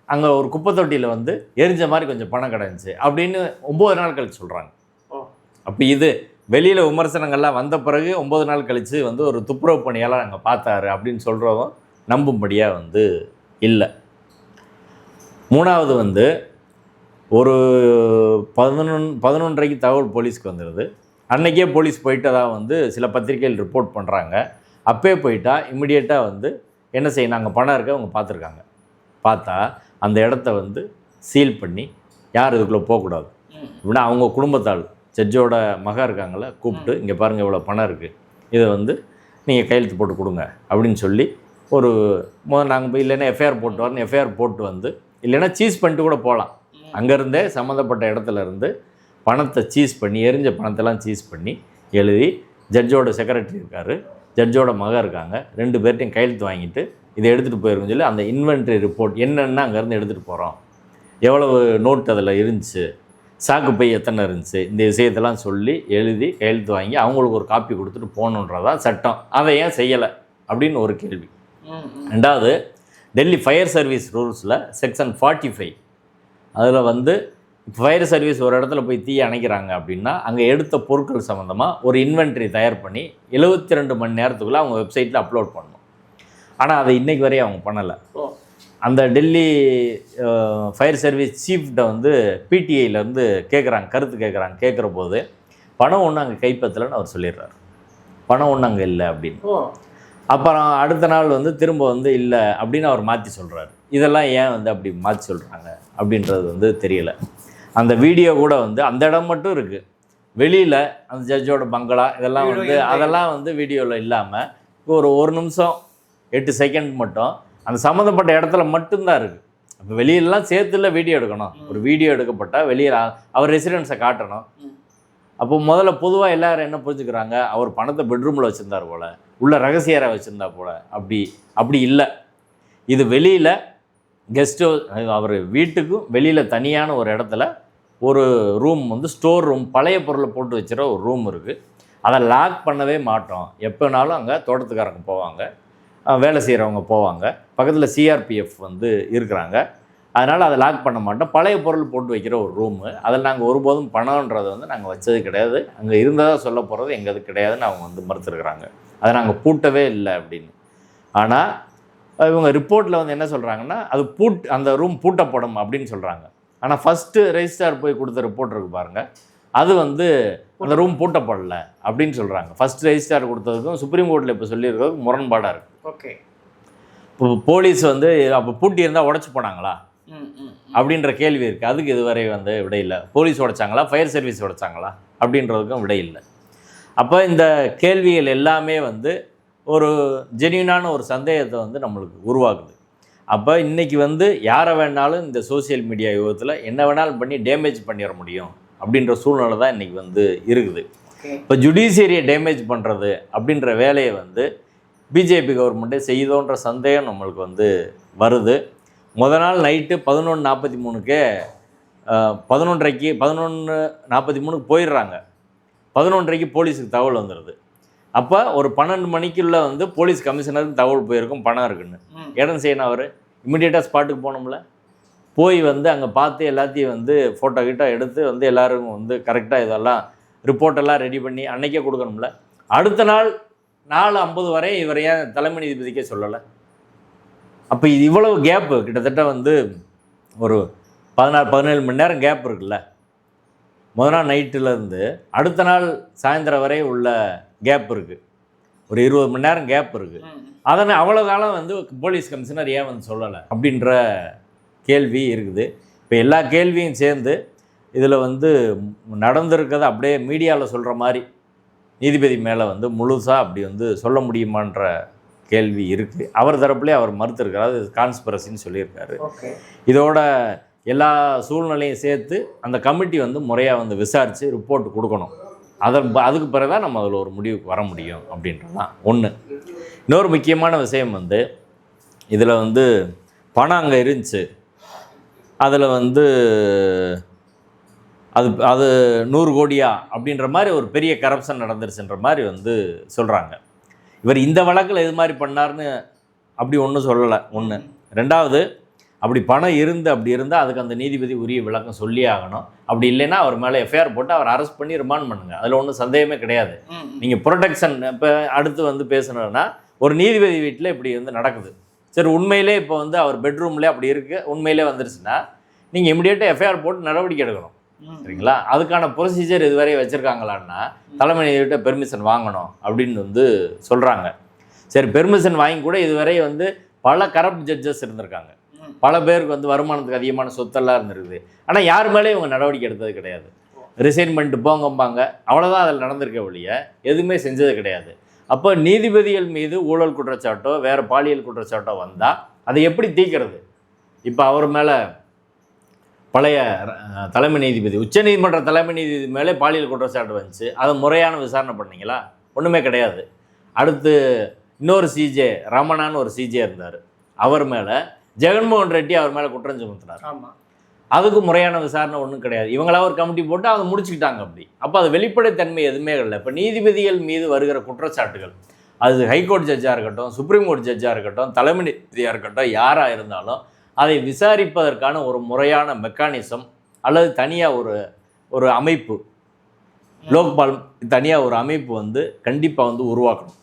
அங்கே ஒரு குப்பை தொட்டியில் வந்து எரிஞ்ச மாதிரி கொஞ்சம் பணம் கிடந்துச்சு அப்படின்னு ஒம்பது நாள் கழிச்சு சொல்கிறாங்க அப்போ இது வெளியில் விமர்சனங்கள்லாம் வந்த பிறகு ஒம்பது நாள் கழித்து வந்து ஒரு துப்புரவு பணியாளர் அங்கே பார்த்தாரு அப்படின்னு சொல்கிறதும் நம்பும்படியாக வந்து இல்லை. மூணாவது வந்து ஒரு பதினொன் பதினொன்றரைக்கு தகவல் போலீஸ்க்கு வந்துடுது அன்னைக்கே போலீஸ் போயிட்டதா வந்து சில பத்திரிகைகள் ரிப்போர்ட் பண்ணுறாங்க அப்பே போயிட்டா இமிடியேட்டாக வந்து என்ன செய்யணும்? அங்கே பணம் இருக்க அவங்க பார்த்துருக்காங்க. பார்த்தா அந்த இடத்த வந்து சீல் பண்ணி யார் இதுக்குள்ளே போகக்கூடாது. அப்படின்னா இப்படின்னா அவங்க குடும்பத்தால் ஜட்ஜோட மக இருக்காங்கள கூப்பிட்டு இங்கே பாருங்கள் இவ்வளோ பணம் இருக்குது இதை வந்து நீங்கள் கையெழுத்து போட்டு கொடுங்க அப்படின்னு சொல்லி ஒரு முதல் நாங்கள் போய் இல்லைன்னா எஃப்ஐஆர் போட்டு வரணும். எஃப்ஐஆர் போட்டு வந்து இல்லைன்னா சீஸ் பண்ணிட்டு கூட போகலாம். அங்கேருந்தே சம்மந்தப்பட்ட இடத்துல இருந்து பணத்தை சீஸ் பண்ணி எரிஞ்ச பணத்தெல்லாம் சீஸ் பண்ணி எழுதி ஜட்ஜோட செக்ரட்டரி இருக்கார் ஜட்ஜோட மகன் இருக்காங்க ரெண்டு பேர்ட்டையும் கையெழுத்து வாங்கிட்டு இதை எடுத்துகிட்டு போயிருக்குன்னு சொல்லி அந்த இன்வென்ட்ரி ரிப்போர்ட் என்னென்ன அங்கேருந்து எடுத்துகிட்டு போகிறோம் எவ்வளவு நோட் அதில் இருந்துச்சு? சாக்கு பை எத்தனை இருந்துச்சு? இந்த விஷயத்தெல்லாம் சொல்லி எழுதி கையெழுத்து வாங்கி அவங்களுக்கு ஒரு காப்பி கொடுத்துட்டு போகணுன்றதான் சட்டம். அதை ஏன் செய்யலை? அப்படின்னு ஒரு கேள்வி. ரெண்டாவது டெல்லி ஃபயர் சர்வீஸ் ரூல்ஸில் செக்ஷன் ஃபார்ட்டி ஃபைவ் அதில் வந்து ஃபயர் சர்வீஸ் ஒரு இடத்துல போய் தீ அணைக்கிறாங்க அப்படின்னா அங்கே எடுத்த பொருட்கள் சம்மந்தமாக ஒரு இன்வென்ட்ரி தயார் பண்ணி எழுபத்தி ரெண்டு மணி நேரத்துக்குள்ளே அவங்க வெப்சைட்டில் அப்லோட் பண்ணணும். ஆனால் அதை இன்னைக்கு வரையும் அவங்க பண்ணலை. அந்த டெல்லி ஃபயர் சர்வீஸ் சீஃப்கிட்ட வந்து பிடிஐலேருந்து கேட்குறாங்க கருத்து கேட்குறாங்க கேட்குற போது பணம் ஒன்றும் அங்கே கைப்பற்றலைன்னு அவர் சொல்லிடுறாரு. பணம் ஒன்றும் அங்கே இல்லை அப்படின்னு. அப்புறம் அடுத்த நாள் வந்து திரும்ப வந்து இல்லை அப்படின்னு அவர் மாற்றி சொல்கிறாரு இதெல்லாம் ஏன் வந்து அப்படி மாற்றி சொல்கிறாங்க அப்படின்றது வந்து தெரியல. அந்த வீடியோ கூட வந்து அந்த இடம் மட்டும் இருக்குது வெளியில் அந்த ஜட்ஜோட பங்களா இதெல்லாம் வந்து. அதெல்லாம் வந்து வீடியோவில் இல்லாமல் ஒரு ஒரு நிமிஷம் எட்டு செகண்ட் மட்டும். அந்த சம்மந்தப்பட்ட இடத்துல மட்டும்தான் இருக்குது அப்போ வெளியிலலாம் சேர்த்துல வீடியோ எடுக்கணும். ஒரு வீடியோ எடுக்கப்பட்டால் வெளியில் அவர் ரெசிடென்ஸை காட்டணும். அப்போ முதல்ல பொதுவாக எல்லாரும் என்ன புரிஞ்சுக்கிறாங்க? அவர் பணத்தை பெட்ரூமில் வச்சுருந்தார் போல். உள்ள ரகசியரை வச்சுருந்தா போல். அப்படி அப்படி இல்லை. இது வெளியில் கெஸ்ட் அவர் வீட்டுக்கும் வெளியில் தனியான ஒரு இடத்துல ஒரு ரூம் வந்து ஸ்டோர் ரூம் பழைய பொருளை போட்டு வச்சுற ஒரு ரூம் இருக்குது அதை லாக் பண்ணவே மாட்டோம். எப்போனாலும் அங்கே தோட்டத்துக்காரங்க போவாங்க. வேலை செய்கிறவங்க போவாங்க. பக்கத்தில் சிஆர்பிஎஃப் வந்து இருக்கிறாங்க. அதனால் அதை லாக் பண்ண மாட்டோம். பழைய பொருள் போட்டு வைக்கிற ஒரு ரூமு அதில் நாங்கள் ஒருபோதும் பணம்ன்றதை வந்து நாங்கள் வச்சது கிடையாது. அங்கே இருந்ததாக சொல்ல போகிறது எங்கது கிடையாதுன்னு அவங்க வந்து மறுத்துருக்குறாங்க. அதை நாங்கள் பூட்டவே இல்லை அப்படின்னு. ஆனால் இவங்க ரிப்போர்ட்டில் வந்து என்ன சொல்கிறாங்கன்னா அது பூட் அந்த ரூம் பூட்டப்படும் அப்படின்னு சொல்கிறாங்க ஆனால் ஃபஸ்ட்டு ரெஜிஸ்டார் போய் கொடுத்த ரிப்போர்ட் இருக்கு பாருங்கள் அது வந்து அந்த ரூம் பூட்டப்படல அப்படின்னு சொல்கிறாங்க ஃபஸ்ட் ரெஜிஸ்டார் கொடுத்ததுக்கும் சுப்ரீம் கோர்ட்டில் இப்போ சொல்லியிருக்கிறதுக்கு முரண்பாடாக இருக்குது ஓகே. இப்போ போலீஸ் வந்து அப்போ பூட்டி இருந்தால் உடச்சி போனாங்களா? அப்படின்ற கேள்வி இருக்குது அதுக்கு இதுவரை வந்து விடை இல்லை. போலீஸ் உடைச்சாங்களா? ஃபயர் சர்வீஸ் உடைச்சாங்களா? அப்படின்றதுக்கும் விடை இல்லை. அப்போ இந்த கேள்விகள் எல்லாமே வந்து ஒரு ஜென்யூனான ஒரு சந்தேகத்தை வந்து நம்மளுக்கு உருவாக்குது. அப்போ இன்றைக்கி வந்து யாரை வேணாலும் இந்த சோஷியல் மீடியா யுகத்தில் என்ன வேணாலும் பண்ணி டேமேஜ் பண்ணிட முடியும் அப்படின்ற சூழ்நிலை தான் இன்றைக்கி வந்து இருக்குது. இப்போ ஜுடிஷியரியை டேமேஜ் பண்ணுறது அப்படின்ற வேலையை வந்து பிஜேபி கவர்மெண்ட்டே செய்யுதோன்ற சந்தேகம் நம்மளுக்கு வந்து வருது. முத நாள் நைட்டு பதினொன்று நாற்பத்தி மூணுக்கே பதினொன்றரைக்கு பதினொன்று நாற்பத்தி மூணுக்கு போயிடுறாங்க. பதினொன்றரைக்கு போலீஸுக்கு தகவல் வந்துடுது அப்போ ஒரு பன்னெண்டு மணிக்குள்ளே வந்து போலீஸ் கமிஷனருக்கு தகவல் போயிருக்கும் பணம் இருக்குன்னு. இடம் செய்யணும் அவர் இமிடியேட்டாக ஸ்பாட்டுக்கு போனோம்ல. போய் வந்து அங்கே பார்த்து எல்லாத்தையும் வந்து ஃபோட்டோ கிட்ட எடுத்து வந்து எல்லாரும் வந்து கரெக்டாக இதெல்லாம் ரிப்போர்ட் எல்லாம் ரெடி பண்ணி அன்னைக்கே கொடுக்கணும்ல. அடுத்த நாள் நாலு ஐம்பது வரை இவர் ஏன் தலைமை நீதிபதிக்கே சொல்லலை? அப்போ இது இவ்வளவு கேப்பு கிட்டத்தட்ட வந்து ஒரு பதினாறு பதினேழு மணி நேரம் கேப் இருக்குல்ல? முத நாள் நைட்டுல இருந்து அடுத்த நாள் சாயந்தரம் வரை உள்ள கேப் இருக்குது ஒரு இருபது மணி நேரம் கேப் இருக்குது அதனை அவ்வளோ காலம் வந்து போலீஸ் கமிஷனர் ஏன் வந்து சொல்லலை அப்படின்ற கேள்வி இருக்குது. இப்போ எல்லா கேள்வியும் சேர்ந்து இதில் வந்து நடந்திருக்கிறத அப்படியே மீடியாவில் சொல்கிற மாதிரி நீதிபதி மேலே வந்து முழுசாக அப்படி வந்து சொல்ல முடியுமான்ற கேள்வி இருக்குது அவர் தரப்புலேயே அவர் மறுத்திருக்கிறார். அது கான்ஸ்பிரசின்னு சொல்லியிருக்காரு. இதோட எல்லா சூழ்நிலையும் சேர்த்து அந்த கமிட்டி வந்து முறையாக வந்து விசாரித்து ரிப்போர்ட் கொடுக்கணும். அதன் அதுக்கு பிறகு தான் நம்ம அதில் ஒரு முடிவுக்கு வர முடியும் அப்படின்றது தான் ஒன்று இன்னொரு முக்கியமான விஷயம் வந்து இதில் வந்து பணம் அங்கே இருந்துச்சு. அதில் வந்து அது அது நூறு கோடியா அப்படின்ற மாதிரி ஒரு பெரிய கரப்ஷன் நடந்துருச்சுன்ற மாதிரி வந்து சொல்கிறாங்க இவர் இந்த வழக்கில் இது மாதிரி பண்ணார்னு அப்படி ஒன்றும் சொல்லலை ஒன்று ரெண்டாவது அப்படி பணம் இருந்து அப்படி இருந்தால் அதுக்கு அந்த நீதிபதி உரிய விளக்கம் சொல்லியே ஆகணும். அப்படி இல்லைன்னா அவர் மேலே எஃப்ஐஆர் போட்டு அவர் அரெஸ்ட் பண்ணி ரிமாண்ட் பண்ணுங்கள் அதில் ஒன்றும் சந்தேகமே கிடையாது. நீங்கள் ப்ரொடெக்ஷன் இப்போ அடுத்து வந்து பேசணும்னா ஒரு நீதிபதி வீட்டில் இப்படி வந்து நடக்குது. சரி உண்மையிலே இப்போ வந்து அவர் பெட்ரூம்லேயே அப்படி இருக்குது உண்மையிலே வந்துருச்சுன்னா நீங்கள் இமிடியேட்டாக எஃப்ஐஆர் போட்டு நடவடிக்கை எடுக்கணும். சரிங்களா? அதுக்கான ப்ரொசீஜர் இதுவரை வச்சுருக்காங்களான்னா தலைமை நீதிகிட்ட பெர்மிஷன் வாங்கணும் அப்படின்னு வந்து சொல்கிறாங்க சரி பெர்மிஷன் வாங்கி கூட இதுவரை வந்து பல கரப்ட் ஜட்ஜஸ் இருந்திருக்காங்க. பல பேருக்கு வந்து வருமானத்துக்கு அதிகமான சொத்தெல்லாம் இருந்திருக்குது. ஆனால் யார் மேலேயும் இவங்க நடவடிக்கை எடுத்தது கிடையாது. ரிசைன் பண்ணிட்டு போங்கம்பாங்க. அவ்வளோதான் அதில் நடந்திருக்க ஒழிய எதுவுமே செஞ்சது கிடையாது. அப்போ நீதிபதிகள் மீது ஊழல் குற்றச்சாட்டோ வேறு பாலியல் குற்றச்சாட்டோ வந்தால் அதை எப்படி தீர்க்கிறது? இப்போ அவர் மேலே பழைய தலைமை நீதிபதி உச்சநீதிமன்ற தலைமை நீதிபதி மேலே பாலியல் குற்றச்சாட்டு வந்துச்சு. அதை முறையான விசாரணை பண்ணீங்களா? ஒன்றுமே கிடையாது. அடுத்து இன்னொரு சிஜே ரமணான்னு ஒரு சிஜே இருந்தார். அவர் மேலே ஜெகன்மோகன் ரெட்டி அவர் மேலே குற்றம் சுமத்தினார். அதுக்கு முறையான விசாரணை ஒன்றும் கிடையாது. இவங்களா ஒரு கமிட்டி போட்டு அதை முடிச்சுக்கிட்டாங்க அப்படி. அப்போ அது வெளிப்படைத்தன்மை எதுவுமே இல்லை. இப்போ நீதிபதிகள் மீது வருகிற குற்றச்சாட்டுகள் அது ஹைகோர்ட் ஜட்ஜாக இருக்கட்டும் சுப்ரீம் கோர்ட் ஜட்ஜாக இருக்கட்டும் தலைமை நீதியாக இருக்கட்டும் யாராக இருந்தாலும் அதை விசாரிப்பதற்கான ஒரு முறையான மெக்கானிசம் அல்லது தனியாக ஒரு ஒரு அமைப்பு. லோக்பால் தனியாக ஒரு அமைப்பு வந்து கண்டிப்பாக வந்து உருவாக்கணும்.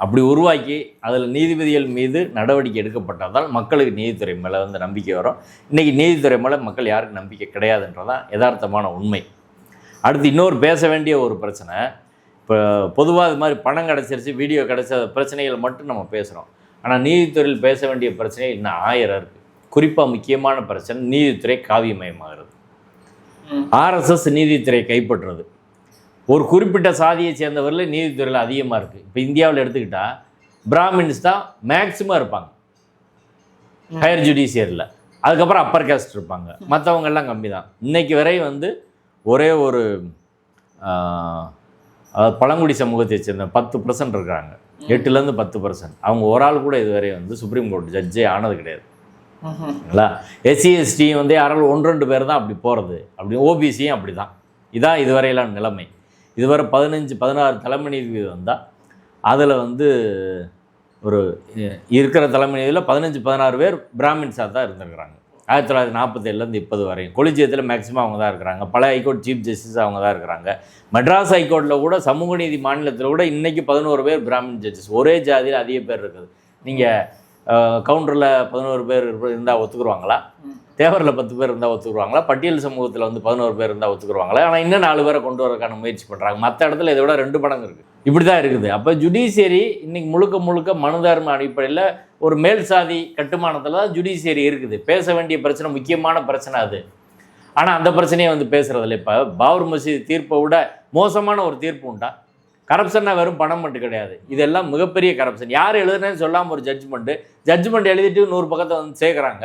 அப்படி உருவாக்கி அதில் நீதிபதிகள் மீது நடவடிக்கை எடுக்கப்பட்டதால் மக்களுக்கு நீதித்துறை மேலே வந்து நம்பிக்கை வரும். இன்றைக்கி நீதித்துறை மேலே மக்கள் யாருக்கும் நம்பிக்கை கிடையாதுன்றதான் யதார்த்தமான உண்மை. அடுத்து இன்னொரு பேச வேண்டிய ஒரு பிரச்சனை. இப்போ பொதுவாக இது மாதிரி பணம் கிடச்சிருச்சு வீடியோ கிடைச்ச பிரச்சனைகள் மட்டும் நம்ம பேசுகிறோம் ஆனால் நீதித்துறையில் பேச வேண்டிய பிரச்சனை இன்னும் ஆயிரம் இருக்குது குறிப்பாக முக்கியமான பிரச்சனை நீதித்துறை காவியமயமாகிறது. ஆர்எஸ்எஸ் நீதித்துறை கைப்பற்றுறது. ஒரு குறிப்பிட்ட சாதியை சேர்ந்தவர்கள் நீதித்துறையில் அதிகமாக இருக்குது இப்போ இந்தியாவில் எடுத்துக்கிட்டால் பிராமின்ஸ் தான் மேக்சிமம் இருப்பாங்க. ஹையர் ஜுடிஷியரியில் அதுக்கப்புறம் அப்பர் காஸ்ட் இருப்பாங்க. மற்றவங்க எல்லாம் கம்மி தான் இன்னைக்கு வரை வந்து ஒரே ஒரு பழங்குடி சமூகத்தை சேர்ந்த பத்து பர்சன்ட் இருக்காங்க எட்டுலேருந்து பத்து பர்சன்ட் அவங்க ஒரு ஆள் கூட இதுவரை வந்து சுப்ரீம் கோர்ட் ஜட்ஜே ஆனது கிடையாது. ம்ஹும். எஸ்சி எஸ்டி வந்து யாராலும் ஒன்று ரெண்டு பேர் தான் அப்படி போகிறது அப்படி ஓபிசியும் அப்படி தான் இதான் இதுவரையிலான நிலைமை. இதுவரை பதினஞ்சு பதினாறு தலைமை நீதிபதி வந்தால் அதில் வந்து ஒரு இருக்கிற தலைமை நீதியில் பதினஞ்சு பதினாறு பேர் பிராமின்ஸாக தான் இருந்திருக்கிறாங்க. ஆயிரத்தி தொள்ளாயிரத்தி நாற்பத்தேழுலேருந்து இப்போது வரையும். கொலிஜியத்தில் மேக்ஸிமம் அவங்க தான் இருக்கிறாங்க. பல ஹைகோர்ட் சீஃப் ஜஸ்டிஸ் அவங்க தான் இருக்கிறாங்க. மெட்ராஸ் ஹைகோர்ட்டில் கூட சமூக நீதி மாநிலத்தில் கூட இன்றைக்கி பதினோரு பேர் பிராமின் ஜட்ஜஸ் ஒரே ஜாதியில் அதிக பேர் இருக்குது. நீங்கள் கவுண்டரில் பதினோரு பேர் இருந்தால் ஒத்துக்குருவாங்களா. தேவரில் பத்து பேர் இருந்தால் ஒத்துக்குருவாங்களா? பட்டியல் சமூகத்தில் வந்து பதினோரு பேர் இருந்தால் ஒத்துக்குருவாங்களா? ஆனால் இன்னும் நாலு பேரை கொண்டு வரதுக்கான முயற்சி பண்ணுறாங்க மற்ற இடத்துல இதை விட ரெண்டு மடங்கு இருக்குது இப்படி தான் இருக்குது. அப்போ ஜுடிஷியரி இன்னைக்கு முழுக்க முழுக்க மனுதர்ம அடிப்படையில் ஒரு மேல் சாதி கட்டுமானத்தில் தான் ஜுடிஷியரி இருக்குது. பேச வேண்டிய பிரச்சனை முக்கியமான பிரச்சனை அது. ஆனால் அந்த பிரச்சனையை வந்து பேசுகிறதில்ல இப்போ பாபர் மசீது தீர்ப்பை விட மோசமான ஒரு தீர்ப்பு உண்டா? கரப்ஷன்னா வெறும் பணம் மட்டும் கிடையாது. இதெல்லாம் மிகப்பெரிய கரப்ஷன் யார் எழுதுனேன்னு சொல்லாமல் ஒரு ஜட்ஜ்மெண்ட்டு ஜட்ஜ்மெண்ட் எழுதிட்டு நூறு பக்கத்தை வந்து சேர்க்குறாங்க.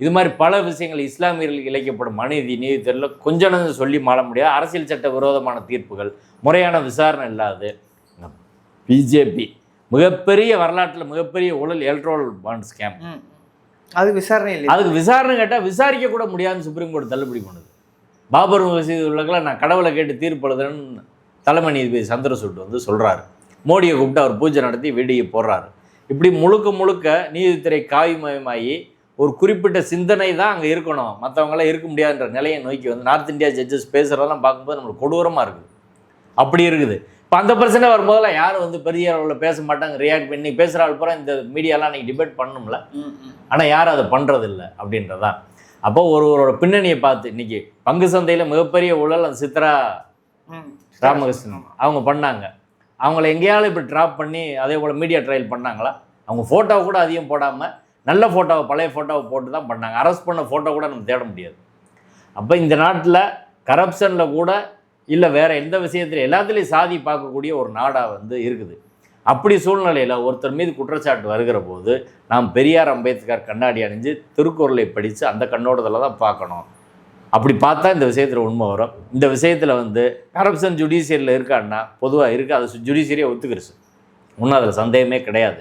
இது மாதிரி பல விஷயங்கள் இஸ்லாமியர்களுக்கு இழைக்கப்படும். மனிதி நீதித்துறையில் கொஞ்சம் நஞ்சம் சொல்லி மாற முடியாது. அரசியல் சட்ட விரோதமான தீர்ப்புகள் முறையான விசாரணை இல்லாது. பிஜேபி மிகப்பெரிய வரலாற்றில் மிகப்பெரிய ஊழல் எலக்ட்ரோல் பாண்ட் ஸ்கேம். அது விசாரணை இல்லையா? அதுக்கு விசாரணை கேட்டால் விசாரிக்க கூட முடியாதுன்னு சுப்ரீம் கோர்ட் தள்ளுபடி பண்ணுது. பாபர் மசீது உள்ளக்கெல்லாம் நான் கடவுளை கேட்டு தீர்ப்பு எழுதுறேன்னு தலைமை நீதிபதி சந்திரசூட் வந்து சொல்கிறாரு மோடியை கூப்பிட்டு அவர் பூஜை நடத்தி வீடியோ போடுறாரு. இப்படி முழுக்க முழுக்க நீதித்துறை காவிமயமாகி ஒரு குறிப்பிட்ட சிந்தனை தான் அங்கே இருக்கணும். மற்றவங்களாம் இருக்க முடியாதுன்ற நிலையை நோக்கி வந்து நார்த் இந்தியா ஜட்ஜஸ் பேசுகிறதெல்லாம் பார்க்கும்போது நம்மளுக்கு கொடூரமாக இருக்குது. அப்படி இருக்குது. இப்போ அந்த பிரச்சனை வரும்போதெல்லாம் யாரும் வந்து பெரிய அளவில் பேச மாட்டாங்க. ரியாக்ட் பண்ணி பேசுகிற ஆள் பூரா இந்த மீடியாலாம் இன்னைக்கு டிபேட் பண்ணணும்ல ம். ஆனால் யாரும் அதை பண்ணுறதில்ல அப்படின்றதான். அப்போ ஒருவரோட பின்னணியை பார்த்து இன்னைக்கு பங்கு சந்தையில் மிகப்பெரிய ஊழல் அந்த சித்ரா. ராமகிருஷ்ணன் அவங்க பண்ணாங்க. அவங்கள எங்கேயாவது இப்படி ட்ராப் பண்ணி அதே போல் மீடியா ட்ரையல் பண்ணாங்களா? அவங்க ஃபோட்டோவை கூட அதிகம் போடாமல் நல்ல ஃபோட்டோவை பழைய ஃபோட்டோவை போட்டு தான் பண்ணாங்க. அரெஸ்ட் பண்ண ஃபோட்டோ கூட நம்ம தேட முடியாது. அப்போ இந்த நாட்டில் கரப்ஷனில் கூட இல்லை வேறு எந்த விஷயத்துலையும் எல்லாத்துலேயும் சாதி பார்க்கக்கூடிய ஒரு நாடாக வந்து இருக்குது. அப்படி சூழ்நிலையில் ஒருத்தர் மீது குற்றச்சாட்டு வருகிற போது நாம் பெரியார் அம்பேத்கர் கண்ணாடி அணிஞ்சு திருக்குறளை படித்து அந்த கண்ணோட்டத்தில் தான் பார்க்கணும். அப்படி பார்த்தா இந்த விஷயத்தில் உண்மை வரும். இந்த விஷயத்தில் வந்து கரப்ஷன் ஜுடிஷியரியில் இருக்கான்னா பொதுவாக இருக்குது அது ஜுடிஷியரியை ஒத்துக்கிருச்சு. ஒன்றும் அதில் சந்தேகமே கிடையாது.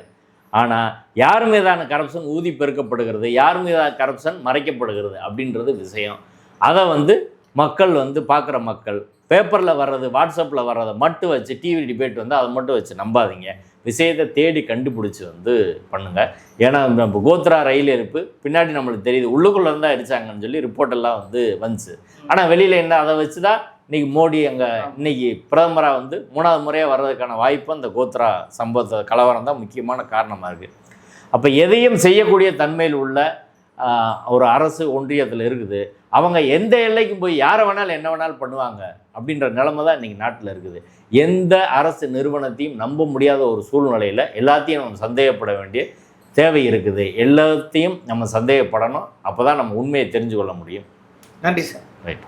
ஆனால் யார் மீதான கரப்ஷன் ஊதி பெருக்கப்படுகிறது? யார் மீதான கரப்ஷன் மறைக்கப்படுகிறது? அப்படின்றது விஷயம். அதை வந்து மக்கள் வந்து பார்க்குற மக்கள் பேப்பரில் வர்றது வாட்ஸ்அப்பில் வர்றதை மட்டும் வச்சு டிவி டிபேட் வந்து அதை மட்டும் வச்சு நம்பாதீங்க. விஷயத்தை தேடி கண்டுபிடிச்சி வந்து பண்ணுங்க. ஏன்னா நம்ம கோத்ரா ரயில் இருப்பு பின்னாடி நம்மளுக்கு தெரியுது உள்ளுக்குள்ளே இருந்தால் அடிச்சாங்கன்னு சொல்லி ரிப்போர்ட் எல்லாம் வந்து வந்துச்சு. ஆனால் வெளியில் என்ன அதை வச்சு தான் இன்னைக்கு மோடி அங்கே இன்னைக்கு பிரதமராக வந்து மூணாவது முறையாக வர்றதுக்கான வாய்ப்பு அந்த கோத்ரா சம்பவத்தை கலவரம் தான் முக்கியமான காரணமாக இருக்குது அப்போ எதையும் செய்யக்கூடிய தன்மையில் உள்ள ஒரு அரசு ஒன்றியத்தில் இருக்குது. அவங்க எந்த எல்லைக்கும் போய் யாரை வேணாலும் என்ன வேணாலும் பண்ணுவாங்க அப்படின்ற நிலைமை தான் இன்றைக்கி நாட்டில் இருக்குது. எந்த அரசு நிறுவனத்தையும் நம்ப முடியாத ஒரு சூழ்நிலையில் எல்லாத்தையும் நம்ம சந்தேகப்பட வேண்டிய தேவை இருக்குது. எல்லாத்தையும் நம்ம சந்தேகப்படணும். அப்போ தான் நம்ம உண்மையை தெரிஞ்சு கொள்ள முடியும். நன்றி சார். ரைட்.